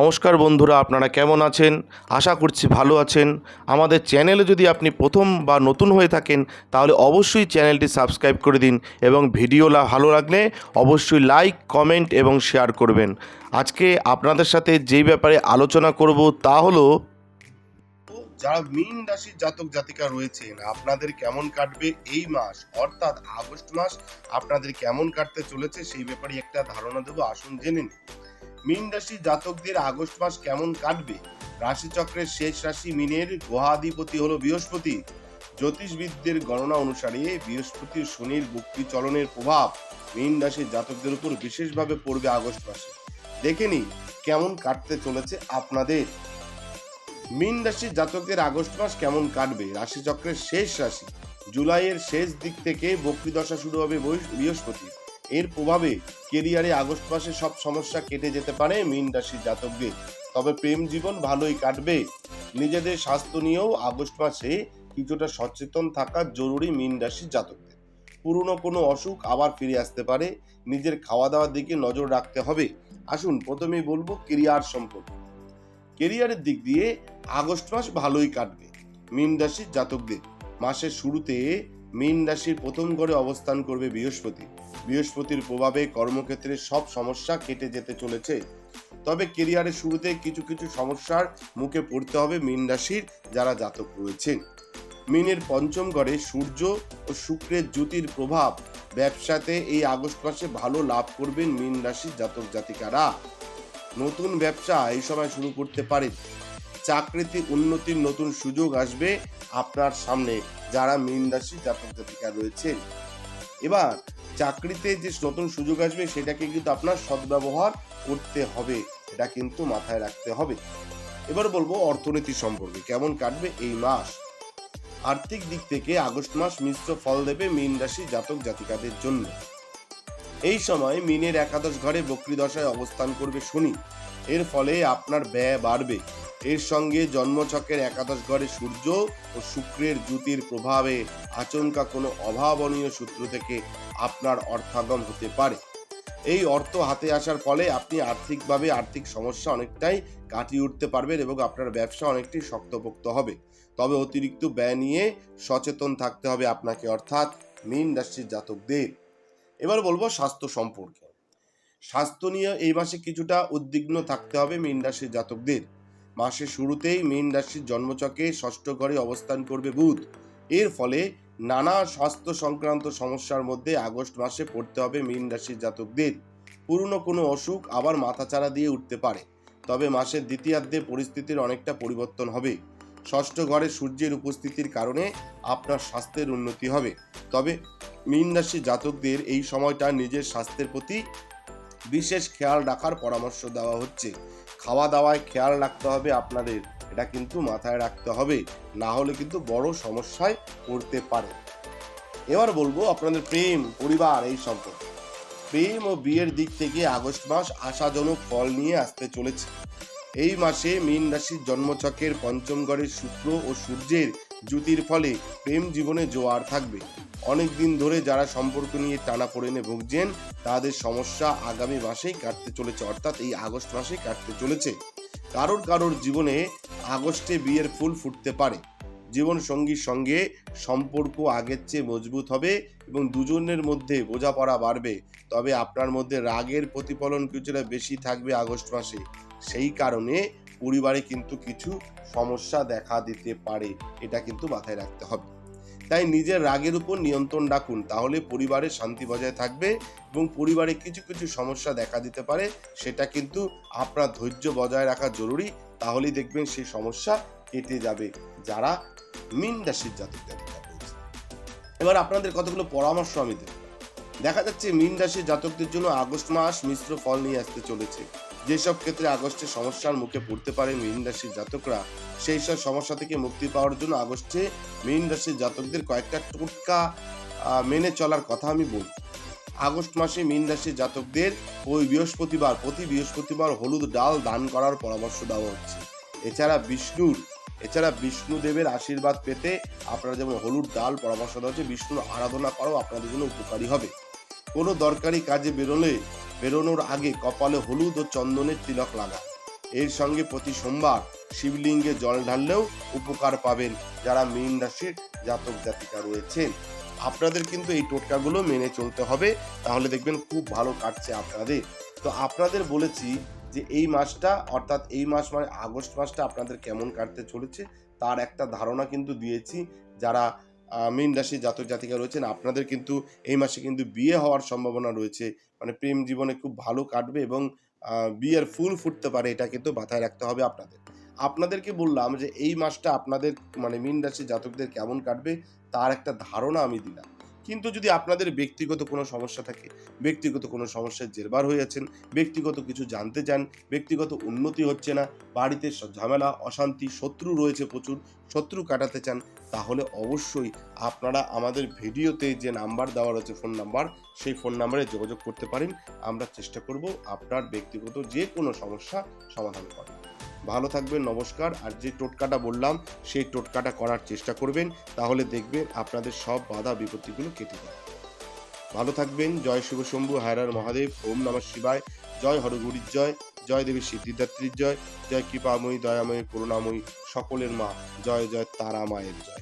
নমস্কার বন্ধুরা, আপনারা কেমন আছেন? আশা করছি ভালো আছেন। আমাদের চ্যানেলে যদি আপনি প্রথম বা নতুন হয়ে থাকেন, তাহলে অবশ্যই চ্যানেলটি সাবস্ক্রাইব করে দিন এবং ভিডিও ভালো লাগলে অবশ্যই লাইক, কমেন্ট এবং শেয়ার করবেন। আজকে আপনাদের সাথে যেই ব্যাপারে আলোচনা করব তা হলো, যারা মীন রাশির জাতক জাতিকা রয়েছেন, আপনাদের কেমন কাটবে এই মাস, অর্থাৎ আগস্ট মাস, আপনাদের কেমন কাটতে চলেছে সেই ব্যাপারে একটা ধারণা দেবো। আসুন জেনে নিন মীন রাশি জাতকদের আগস্ট মাস কেমন কাটবে? রাশিচক্রের শেষ রাশি মিনের গ্রহাধিপতি হলো বৃহস্পতি। জ্যোতিষবিদদের গণনা অনুসারে বৃহস্পতি শনির বক্রি চলনের প্রভাব মীন রাশির জাতকদের উপর বিশেষভাবে পড়বে আগস্ট মাসে। দেখে নিই কেমন কাটতে চলেছে আপনাদের। মীন রাশির জাতকদের আগস্ট মাস কেমন কাটবে? রাশিচক্রের শেষ রাশি। জুলাইয়ের শেষ দিক থেকে বক্রি দশা শুরু হবে বৃহ- বৃহস্পতি এর প্রভাবে কেরিয়ারে আগস্ট মাসে সব সমস্যা কেটে যেতে পারে মীন রাশির জাতকদের। তবে প্রেম জীবন ভালোই কাটবে। নিজেদের স্বাস্থ্য নিয়েও আগস্ট মাসে কিছুটা সচেতন থাকা জরুরি মীন রাশির জাতকদের। পুরনো কোনো অসুখ আবার ফিরে আসতে পারে। নিজের খাওয়া দাওয়ার দিকে নজর রাখতে হবে। আসুন, প্রথমেই বলব কেরিয়ার সম্পর্কে। কেরিয়ারের দিক দিয়ে আগস্ট মাস ভালোই কাটবে মীন রাশির জাতকদের। মাসের শুরুতে মীন রাশির প্রথম ঘরে অবস্থান করবে বৃহস্পতি। বৃহস্পতির প্রভাবে কর্মক্ষেত্রে সব সমস্যা কেটে যেতে চলেছে। তবে কেরিয়ারের শুরুতে কিছু কিছু সমস্যার মুখে পড়তে হবে মীন রাশির যারা জাতক রয়েছেন। মিনের পঞ্চম ঘরে সূর্য ও শুক্রের জ্যোতির প্রভাব ব্যবসাতে এই আগস্ট মাসে ভালো লাভ করবেন মীন রাশির জাতক জাতিকারা। নতুন ব্যবসা এই সময় শুরু করতে পারেন চাকরিতে উন্নতির নতুন সুযোগ আসবে আপনার সামনে, যারা মীন রাশির জাতক জাতিকা রয়েছেন এবার, চাকরিতে যে নতুন সুযোগ আসবে, সেটাকে কিন্তু আপনার সদ্ব্যবহার করতে হবে। এটা কিন্তু মাথায় রাখতে হবে। এবার বলব অর্থনীতি সম্পর্কে, কেমন কাটবে এই মাস? আর্থিক দিক থেকে আগস্ট মাস মিশ্র ফল দেবে মীন রাশি জাতক জাতিকাদের জন্য। এই সময় মিনের একাদশ ঘরে বক্রী দশায় অবস্থান করবে শনি। এর ফলে আপনার ব্যয় বাড়বে। এর সঙ্গে জন্মছকের একাদশ ঘরে সূর্য ও শুক্রের জ্যোতির প্রভাবে আচমকা কোনো অভাবনীয় সূত্র থেকে আপনার অর্থাগম হতে পারে। এই অর্থ হাতে আসার ফলে আপনি আর্থিকভাবে আর্থিক সমস্যা অনেকটাই কাটিয়ে উঠতে পারবেন এবং আপনার ব্যবসা অনেকটাই শক্তপোক্ত হবে। তবে অতিরিক্ত ব্যয় নিয়ে সচেতন থাকতে হবে আপনাকে, অর্থাৎ মীন রাশির জাতকদের। এবার বলব স্বাস্থ্য সম্পর্কে। স্বাস্থ্য নিয়ে এই মাসে কিছুটা উদ্বিগ্ন থাকতে হবে মীন রাশির জাতকদের। মাসের শুরুতেই মীন রাশির জন্মচকে ষষ্ঠ ঘরে অবস্থান করবে বুধ। এর ফলে নানা স্বাস্থ্য সংক্রান্ত সমস্যার মধ্যে আগস্ট মাসে পড়তে হবে মীন রাশির জাতকদের। পুরনো কোনো অসুখ আবার মাথাচাড়া দিয়ে উঠতে পারে। তবে মাসের দ্বিতীয়ার্ধে পরিস্থিতির অনেকটা পরিবর্তন হবে। ষষ্ঠ ঘরে সূর্যের উপস্থিতির কারণে আপনার স্বাস্থ্যের উন্নতি হবে। তবে মীন রাশি জাতকদের এই সময়টা নিজের স্বাস্থ্যের প্রতি বিশেষ খেয়াল রাখার পরামর্শ দেওয়া হচ্ছে। খাওয়া দাওয়ায় খেয়াল রাখতে হবে আপনাদের। এটা কিন্তু মাথায় রাখতে হবে। না হলে কিন্তু বড় সমস্যায় পড়তে পারে। এবার বলব আপনাদের প্রেম, পরিবার এই সম্পর্ক। প্রেম ও বিয়ের দিক থেকে আগস্ট মাস আশাজনক ফল নিয়ে আসতে চলেছে। এই মাসে মীন রাশির জন্মচকের পঞ্চম ঘরের শুক্র ও সূর্যের জ্যোতির ফলে প্রেম জীবনে জোয়ার থাকবে। অনেক দিন ধরে যারা সম্পর্ক নিয়ে টানা পড়েনে ভুগছেন, তাদের সমস্যা আগামী মাসেই কাটতে চলেছে, অর্থাৎ এই আগস্ট মাসেই কাটতে চলেছে। কারোর কারোর জীবনে আগস্টে বিয়ের ফুল ফুটতে পারে। জীবন সঙ্গীর সঙ্গে সম্পর্ক আগের চেয়ে মজবুত হবে এবং দুজনের মধ্যে বোঝাপড়া বাড়বে। তবে আপনার মধ্যে রাগের প্রতিফলন কিছুটা বেশি থাকবে আগস্ট মাসে। সেই কারণে পরিবারে কিন্তু কিছু সমস্যা দেখা দিতে পারে, এটা কিন্তু মাথায় রাখতে হবে। তাই নিজের রাগের উপর নিয়ন্ত্রণ রাখুন, তাহলে পরিবারে শান্তি বজায় থাকবে এবং পরিবারে কিছু কিছু সমস্যা দেখা দিতে পারে, সেটা কিন্তু আপনার ধৈর্য বজায় রাখা জরুরি, তাহলেই দেখবেন সেই সমস্যা কেটে যাবে, যারা মিন রাশির জাতক এবার আপনাদের কতগুলো পরামর্শ আমি দেব। দেখা যাচ্ছে মিন রাশির জাতকদের জন্য আগস্ট মাস মিশ্র ফল নিয়ে আসতে চলেছে। যেসব ক্ষেত্রে আগস্টে সমস্যার মুখে পড়তে পারে মীন রাশির জাতকরা সেই সব সমস্যা থেকে মুক্তি পাওয়ার জন্য আগস্টে মীন রাশির জাতকদের কয়েকটা টোটকা মেনে চলার কথা আমি বলি আগস্ট মাসে মীন রাশির জাতকদের ওই বৃহস্পতিবার, প্রতি বৃহস্পতিবার হলুদ ডাল দান করার পরামর্শ দেওয়া হচ্ছে। এছাড়া বিষ্ণুর, এছাড়া বিষ্ণুদেবের আশীর্বাদ পেতে আপনারা যেমন হলুদ ডাল পরামর্শ দেওয়া হচ্ছে, বিষ্ণুর আরাধনা করাও আপনাদের জন্য উপকারী হবে। কোনো দরকারি কাজে বেরোলে বেরোনোর আগে কপালে হলুদ ও চন্দনের তিলক লাগা। এর সঙ্গে প্রতি সোমবার শিবলিঙ্গে জল ঢাললেও উপকার পাবেন যারা মীন রাশির জাতক জাতিকা রয়েছেন। আপনাদের কিন্তু এই টোটকাগুলো মেনে চলতে হবে, তাহলে দেখবেন খুব ভালো কাটছে আপনাদের। তো আপনাদের বলেছি যে এই মাসটা, অর্থাৎ এই মাস মানে আগস্ট মাসটা আপনাদের কেমন কাটতে চলেছে, তার একটা ধারণা কিন্তু দিয়েছি। যারা মীন রাশি জাতক জাতিকা রয়েছেন। আপনাদের কিন্তু এই মাসে কিন্তু বিয়ে হওয়ার সম্ভাবনা রয়েছে। মানে প্রেম জীবনে খুব ভালো কাটবে এবং বিয়ের ফুল ফুটতে পারে এটা কিন্তু মাথায় রাখতে হবে আপনাদের। আপনাদেরকে বললাম যে, এই মাসটা আপনাদের মানে মীন রাশি জাতকদের কেমন কাটবে, তার একটা ধারণা আমি দিলাম। কিন্তু যদি আপনাদের ব্যক্তিগত কোনো সমস্যা থাকে, ব্যক্তিগত কোনো সমস্যার জেরবার হয়ে আছেন ব্যক্তিগত কিছু জানতে চান, ব্যক্তিগত উন্নতি হচ্ছে না, বাড়িতে ঝামেলা, অশান্তি, শত্রু রয়েছে প্রচুর, শত্রু কাটাতে চান, তাহলে অবশ্যই আপনারা আমাদের ভিডিওতে যে নাম্বার দেওয়া রয়েছে, ফোন নাম্বার, সেই ফোন নাম্বারে যোগাযোগ করতে পারেন। আমরা চেষ্টা করব আপনার ব্যক্তিগত যে কোনো সমস্যা সমাধান করার। ভালো থাকবেন, নমস্কার। আর যে টোটকাটা বললাম, সেই টোটকাটা করার চেষ্টা করবেন, তাহলে দেখবেন আপনাদের সব বাধা বিপত্তিগুলো কেটে যাবে। ভালো থাকবেন, জয় শুভ শম্ভু হায়রার মহাদেব, ওম নমঃ শিবায়, জয় হরগুরির জয় জয় দেবী সিদ্ধিদাত্রীর জয় জয় কৃপাময়ী, দয়াময়ী, করুণাময়ী, সকলের মা, জয় জয় তারা মায়ের জয়।